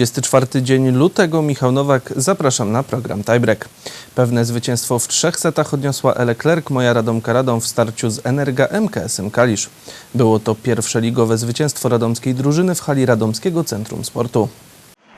24 dzień lutego. Michał Nowak, zapraszam na program Tiebreak. Pewne zwycięstwo w trzech setach odniosła Eleclerc, moja Radomka Radom w starciu z Energa MKS-em Kalisz. Było to pierwsze ligowe zwycięstwo radomskiej drużyny w hali Radomskiego Centrum Sportu.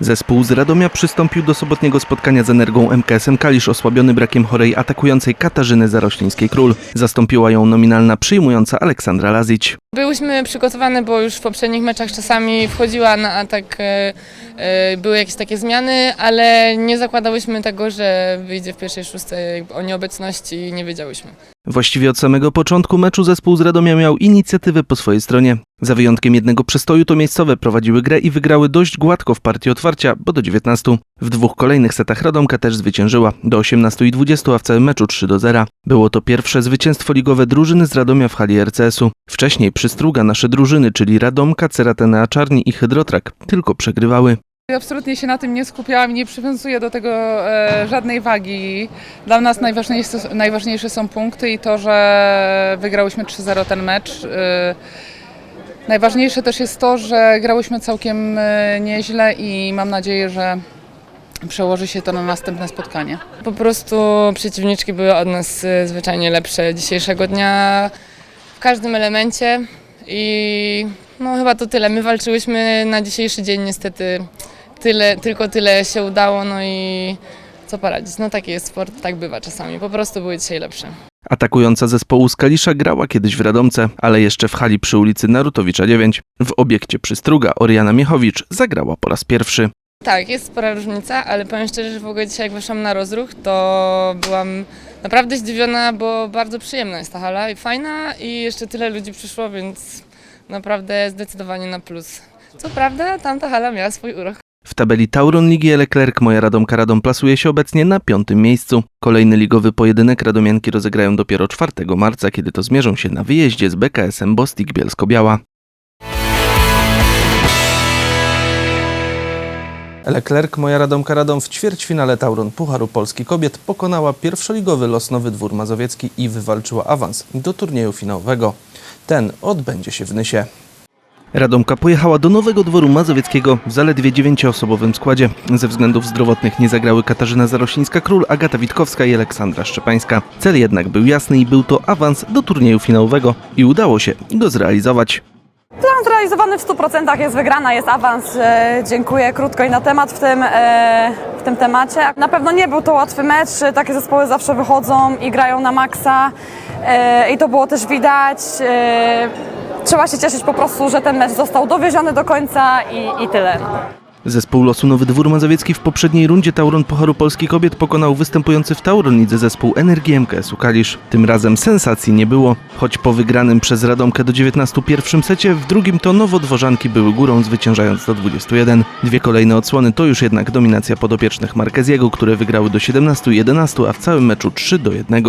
Zespół z Radomia przystąpił do sobotniego spotkania z Energią MKS-em Kalisz osłabiony brakiem chorej atakującej Katarzyny Zaroślińskiej-Król. Zastąpiła ją nominalna przyjmująca Aleksandra Lazić. Byłyśmy przygotowane, bo już w poprzednich meczach czasami wchodziła na atak, e, e, były jakieś takie zmiany, ale nie zakładałyśmy tego, że wyjdzie w pierwszej szóstej o nieobecności i nie wiedziałyśmy. Właściwie od samego początku meczu zespół z Radomia miał inicjatywę po swojej stronie. Za wyjątkiem jednego przestoju to miejscowe prowadziły grę i wygrały dość gładko w partii otwarcia, bo do 19. W dwóch kolejnych setach Radomka też zwyciężyła, do 18 i 20, a w całym meczu 3 do 0. Było to pierwsze zwycięstwo ligowe drużyny z Radomia w hali RCS-u. Wcześniej przystruga nasze drużyny, czyli Radomka, Ceratena Czarni i Hydrotrak, tylko przegrywały. Absolutnie się na tym nie skupiałam nie przywiązuję do tego e, żadnej wagi. Dla nas najważniejsze, najważniejsze są punkty i to, że wygrałyśmy 3-0 ten mecz. E, najważniejsze też jest to, że grałyśmy całkiem e, nieźle i mam nadzieję, że przełoży się to na następne spotkanie. Po prostu przeciwniczki były od nas zwyczajnie lepsze dzisiejszego dnia w każdym elemencie i no chyba to tyle. My walczyłyśmy na dzisiejszy dzień niestety tyle, tylko tyle się udało, no i co poradzić. No taki jest sport, tak bywa czasami. Po prostu były dzisiaj lepsze. Atakująca zespołu z Kalisza grała kiedyś w Radomce, ale jeszcze w hali przy ulicy Narutowicza 9. W obiekcie Przystruga Oriana Miechowicz zagrała po raz pierwszy. Tak, jest spora różnica, ale powiem szczerze, że w ogóle dzisiaj jak weszłam na rozruch, to byłam naprawdę zdziwiona, bo bardzo przyjemna jest ta hala i fajna i jeszcze tyle ludzi przyszło, więc naprawdę zdecydowanie na plus. Co prawda, tamta hala miała swój urok. W tabeli Tauron Ligi Leclerc moja Radomka Radom plasuje się obecnie na piątym miejscu. Kolejny ligowy pojedynek Radomianki rozegrają dopiero 4 marca, kiedy to zmierzą się na wyjeździe z BKS-em Bostik Bielsko-Biała. Leclerc, moja Radomka Radom w ćwierćfinale Tauron Pucharu Polski Kobiet pokonała pierwszoligowy Losnowy Dwór Mazowiecki i wywalczyła awans do turnieju finałowego. Ten odbędzie się w Nysie. Radomka pojechała do Nowego Dworu Mazowieckiego w zaledwie dziewięcioosobowym składzie. Ze względów zdrowotnych nie zagrały Katarzyna Zaroślińska-Król, Agata Witkowska i Aleksandra Szczepańska. Cel jednak był jasny i był to awans do turnieju finałowego i udało się go zrealizować. Plan zrealizowany w 100% jest wygrana, jest awans. E, dziękuję krótko i na temat w tym, e, w tym temacie. Na pewno nie był to łatwy mecz. Takie zespoły zawsze wychodzą i grają na maksa e, i to było też widać. E, trzeba się cieszyć po prostu, że ten mecz został dowieziony do końca i, i tyle. Zespół losu Nowy Dwór Mazowiecki w poprzedniej rundzie Tauron Pucharu Polski Kobiet pokonał występujący w Tauron Lidze zespół Energii MKS-u Kalisz. Tym razem sensacji nie było. Choć po wygranym przez Radomkę do 19 pierwszym secie, w drugim to nowodworzanki były górą zwyciężając do 21. Dwie kolejne odsłony to już jednak dominacja podopiecznych Markeziego, które wygrały do 17-11, a w całym meczu 3 do 1.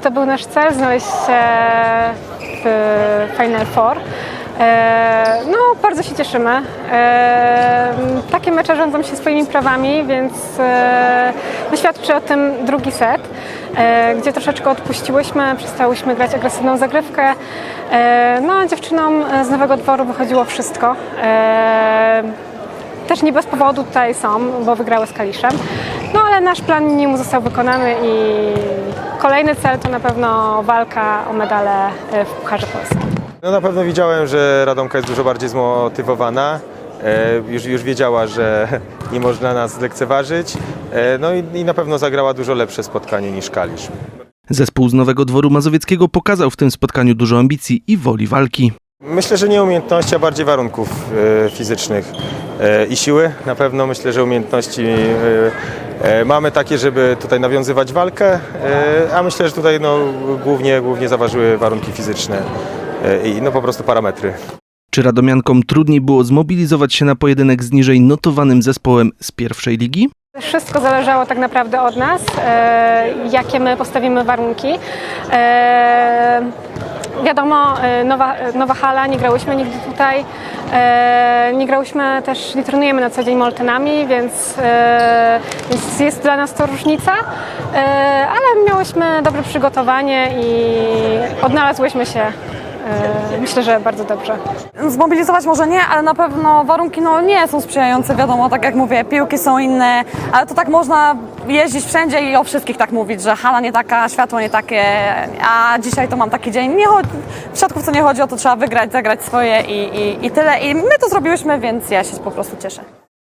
To był nasz cel, znaleźć się w Final Four. E, No, bardzo się cieszymy. E, Takie mecze rządzą się swoimi prawami, więc e, wyświadczy o tym drugi set, e, gdzie troszeczkę odpuściłyśmy, przestałyśmy grać agresywną zagrywkę. E, No, dziewczynom z Nowego Dworu wychodziło wszystko. E, też nie bez powodu tutaj są, bo wygrały z Kaliszem. No ale nasz plan nie został wykonany i kolejny cel to na pewno walka o medale e, w Pucharze Polskim. No na pewno widziałem, że Radomka jest dużo bardziej zmotywowana. E, już, już wiedziała, że nie można nas lekceważyć. E, no i, i na pewno zagrała dużo lepsze spotkanie niż Kalisz. Zespół z Nowego Dworu Mazowieckiego pokazał w tym spotkaniu dużo ambicji i woli walki. Myślę, że nie umiejętności, a bardziej warunków e, fizycznych e, i siły. Na pewno myślę, że umiejętności e, mamy takie, żeby tutaj nawiązywać walkę, a myślę, że tutaj no, głównie, głównie zaważyły warunki fizyczne i no, po prostu parametry. Czy Radomiankom trudniej było zmobilizować się na pojedynek z niżej notowanym zespołem z pierwszej ligi? Wszystko zależało tak naprawdę od nas, jakie my postawimy warunki. E, wiadomo, e, nowa, nowa hala, nie grałyśmy nigdy tutaj, e, nie grałyśmy też, nie trenujemy na co dzień moltenami, więc, e, więc jest dla nas to różnica, e, ale miałyśmy dobre przygotowanie i odnalazłyśmy się e, myślę, że bardzo dobrze. Zmobilizować może nie, ale na pewno warunki no, nie są sprzyjające, wiadomo, tak jak mówię, piłki są inne, ale to tak można jeździć wszędzie i o wszystkich tak mówić, że hala nie taka, światło nie takie, a dzisiaj to mam taki dzień. Nie chodzi, w siatkówce nie chodzi o to, trzeba wygrać, zagrać swoje i, i, i tyle. I my to zrobiłyśmy, więc ja się po prostu cieszę.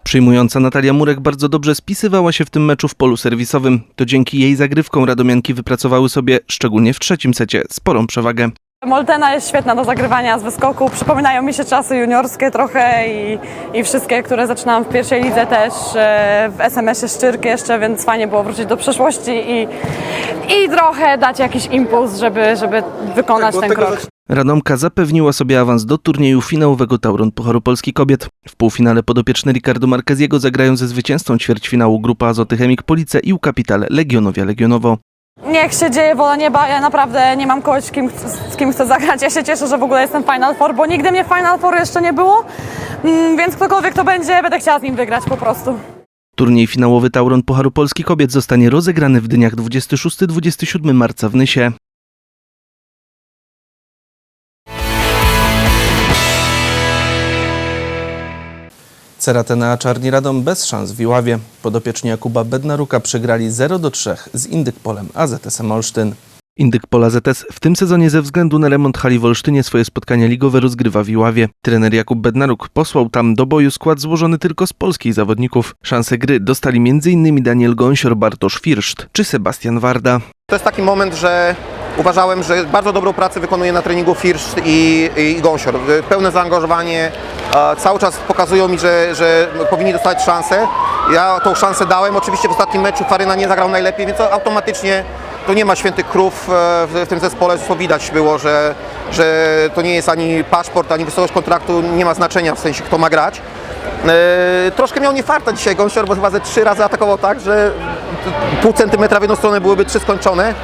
Przyjmująca Natalia Murek bardzo dobrze spisywała się w tym meczu w polu serwisowym. To dzięki jej zagrywkom radomianki wypracowały sobie, szczególnie w trzecim secie, sporą przewagę. Moltena jest świetna do zagrywania z wyskoku. Przypominają mi się czasy juniorskie trochę i, i wszystkie, które zaczynałam w pierwszej lidze też, e, w SMS-ie Szczyrk jeszcze, więc fajnie było wrócić do przeszłości i, i trochę dać jakiś impuls, żeby, żeby wykonać ten krok. Radomka zapewniła sobie awans do turnieju finałowego Tauron Pucharu Polski Kobiet. W półfinale podopieczne Ricardo Marqueziego zagrają ze zwycięzcą ćwierćfinału Grupa Azoty Chemik Police i Ukapitale Legionowia Legionowo. Niech się dzieje wola nieba, ja naprawdę nie mam kogoś, z kim, z kim chcę zagrać. Ja się cieszę, że w ogóle jestem Final Four, bo nigdy mnie Final Four jeszcze nie było, Mm, więc ktokolwiek to będzie, będę chciała z nim wygrać po prostu. Turniej finałowy Tauron Pucharu Polski Kobiet zostanie rozegrany w dniach 26-27 marca w Nysie. Ceratena Czarni Radom bez szans w Iławie. Podopieczni Jakuba Bednaruka przegrali 0-3 z Indykpolem AZS-em Olsztyn. Indykpol AZS w tym sezonie ze względu na remont hali w Olsztynie swoje spotkania ligowe rozgrywa w Iławie. Trener Jakub Bednaruk posłał tam do boju skład złożony tylko z polskich zawodników. Szanse gry dostali m.in. Daniel Gąsior, Bartosz Firszt czy Sebastian Warda. To jest taki moment, że uważałem, że bardzo dobrą pracę wykonuje na treningu Firsz i, i Gąsior. Pełne zaangażowanie, cały czas pokazują mi, że, że powinni dostać szansę. Ja tą szansę dałem, oczywiście w ostatnim meczu Faryna nie zagrał najlepiej, więc automatycznie to nie ma świętych krów e, w, w tym zespole, co widać było, że, że to nie jest ani paszport, ani wysokość kontraktu, nie ma znaczenia w sensie kto ma grać. E, troszkę miał niefarta dzisiaj Gąsior, bo chyba ze trzy razy atakował tak, że pół centymetra w jedną stronę byłyby trzy skończone.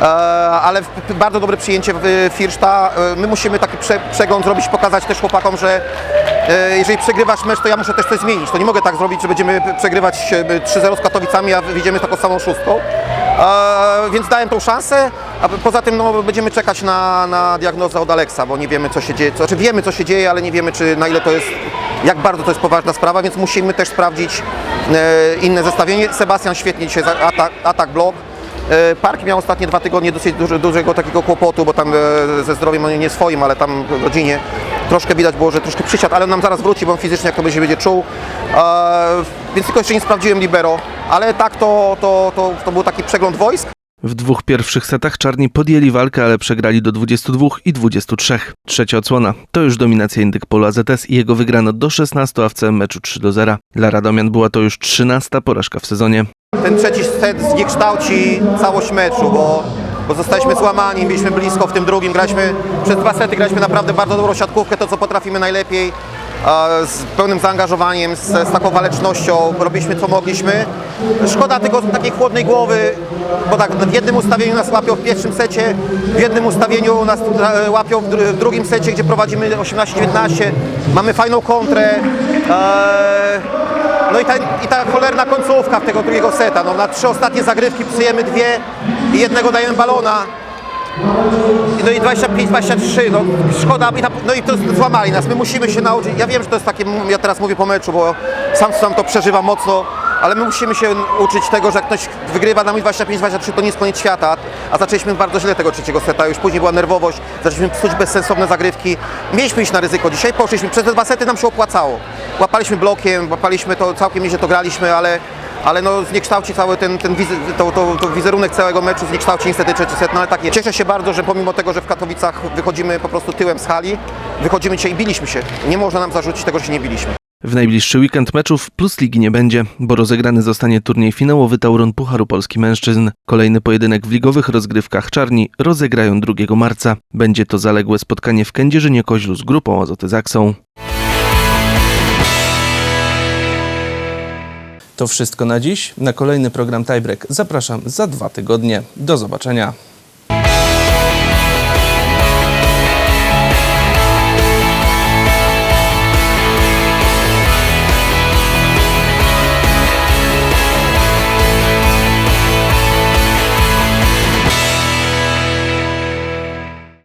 E, ale bardzo dobre przyjęcie Firszta. E, My musimy taki prze, przegląd zrobić, pokazać też chłopakom, że e, jeżeli przegrywasz mecz, to ja muszę też coś zmienić. To nie mogę tak zrobić, że będziemy przegrywać e, 3-0 z Katowicami, a wyjdziemy taką samą szóstką. Więc dałem tą szansę, a poza tym no, będziemy czekać na, na diagnozę od Aleksa, bo nie wiemy co się dzieje, to znaczy wiemy co się dzieje, ale nie wiemy czy na ile to jest, jak bardzo to jest poważna sprawa, więc musimy też sprawdzić inne zestawienie. Sebastian świetnie dzisiaj atak, atak blok. E, Park miał ostatnie dwa tygodnie dosyć duży, dużego takiego kłopotu, bo tam e, ze zdrowiem, nie swoim, ale tam w rodzinie troszkę widać było, że troszkę przysiadł, ale on nam zaraz wróci, bo on fizycznie jak to będzie, będzie czuł. E, więc tylko jeszcze nie sprawdziłem libero, ale tak to, to, to, to był taki przegląd wojsk. W dwóch pierwszych setach czarni podjęli walkę, ale przegrali do 22 i 23. Trzecia odsłona to już dominacja Indykpolu AZS i jego wygrano do 16, a w całym meczu 3 do 0. Dla Radomian była to już 13 porażka w sezonie. Ten trzeci set zniekształci całość meczu, bo, bo zostaliśmy złamani, byliśmy blisko w tym drugim, graliśmy, przez dwa sety graliśmy naprawdę bardzo dobrą siatkówkę, to co potrafimy najlepiej, z pełnym zaangażowaniem, z, z taką walecznością, robiliśmy co mogliśmy. Szkoda tylko takiej chłodnej głowy, bo tak w jednym ustawieniu nas łapią w pierwszym secie, w jednym ustawieniu nas łapią w, dru- w drugim secie, gdzie prowadzimy 18-19, mamy fajną kontrę. E, no i ta, i ta cholerna końcówka w tego drugiego seta. No, na trzy ostatnie zagrywki psujemy dwie i jednego dajemy balona. No i 25-23, no szkoda, no i to złamali nas, my musimy się nauczyć, ja wiem, że to jest takie, ja teraz mówię po meczu, bo sam sam to przeżywam mocno, ale my musimy się uczyć tego, że jak ktoś wygrywa nami 25-23, to nie jest koniec świata, a zaczęliśmy bardzo źle tego trzeciego seta, już później była nerwowość, zaczęliśmy psuć bezsensowne zagrywki, mieliśmy iść na ryzyko, dzisiaj poszliśmy, przez te dwa sety nam się opłacało, łapaliśmy blokiem, łapaliśmy to, całkiem nieźle to graliśmy, ale ale no zniekształci cały ten, ten to, to, to wizerunek całego meczu, zniekształci niestety trzeci set, no ale tak jest. Cieszę się bardzo, że pomimo tego, że w Katowicach wychodzimy po prostu tyłem z hali, wychodzimy dzisiaj i biliśmy się. Nie można nam zarzucić tego, że się nie biliśmy. W najbliższy weekend meczów plus ligi nie będzie, bo rozegrany zostanie turniej finałowy Tauron Pucharu Polski Mężczyzn. Kolejny pojedynek w ligowych rozgrywkach Czarni rozegrają 2 marca. Będzie to zaległe spotkanie w Kędzierzynie-Koźlu z grupą Azoty Zaksą. To wszystko na dziś. Na kolejny program Tiebreak zapraszam za dwa tygodnie. Do zobaczenia.